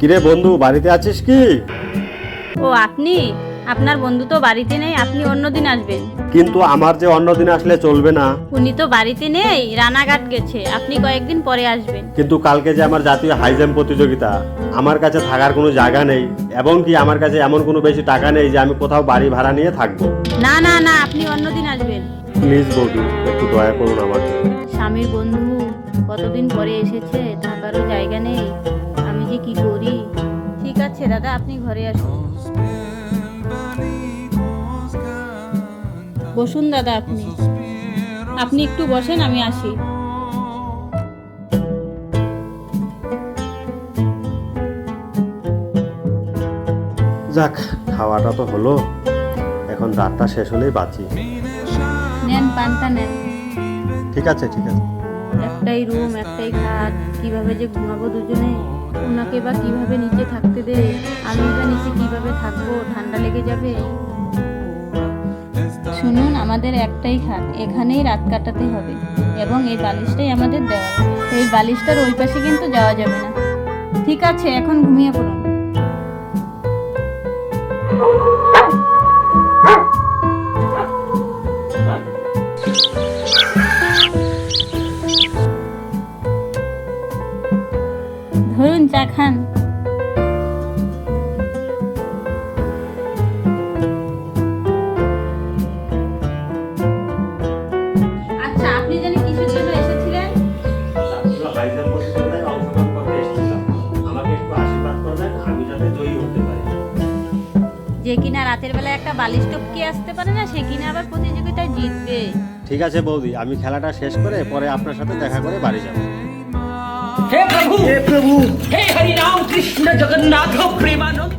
কিরে বন্ধু বাড়িতে আছিস কি? ও আপনি? আপনার বন্ধু তো বাড়িতে নেই আপনি অন্যদিন আসবেন। কিন্তু আমার যে অন্য দিন আসলে চলবে না। উনি তো বাড়িতে নেই রানাঘাট গেছে আপনি কয়েকদিন পরে আসবেন। কিন্তু কালকে যে আমার জাতীয় হাই জাম্প প্রতিযোগিতা আমার কাছে থাকার কোনো জায়গা নেই এবং কি আমার কাছে এমন কোনো বেশি টাকা নেই যে আমি কোথাও বাড়ি ভাড়া নিয়ে থাকব? না না না আপনি অন্যদিন আসবেন। প্লিজ বৌদি একটু দয়া করুন আমাকে। স্বামীর বন্ধু কতদিন পরে এসেছে থাকারও জায়গা নেই। যে কি করি? ঠিক আছে দাদা আপনি ঘরে আসুন। বসুন দাদা আপনি। আপনি একটু বসেন আমি আসি। যাক খাওয়াটা তো হলো। এখন রাতটা শেষ হলেই বাঁচি। নেন পানটা নেন। ঠিক আছে ঠিক আছে। একটাই রুম একটাই খাট কীভাবে যে ঘুমাবো দুজনে? ওনাকে বা কীভাবে নিচে থাকতে দে? আমি বা নিচে কীভাবে থাকব? ঠান্ডা লেগে যাবে? শুনুন, আমাদের একটাই খাট। এখানেই রাত কাটাতে হবে। এবং এই বালিশটাই আমাদের দেওয়া। এই বালিশটার ওই পাশে কিন্তু যাওয়া যাবে না। ঠিক আছে, এখন ঘুমিয়ে পড়ুন। চা খান। আচ্ছা আপনি জানি কিসের জন্য এসেছিলেন? জাতীয় হাই জাম্প প্রতিযোগিতায় অংশগ্রহণ করতে এসেছিলাম। আমাকে একটু আশীর্বাদ করবেন আমি যাতে জয়ী হতে পারি। যে কিনা রাতের বেলা একটা বালিশ টপকে আসতে পারে না সে কিনা আবার প্রতিযোগিতায় জিতবে। ঠিক আছে বৌদি আমি খেলাটা শেষ করে পরে আপনার সাথে দেখা করে বাড়ি যাব। प्रभु हे प्रभु हे हरि राम कृष्ण जगन्नाथ प्रेमानंद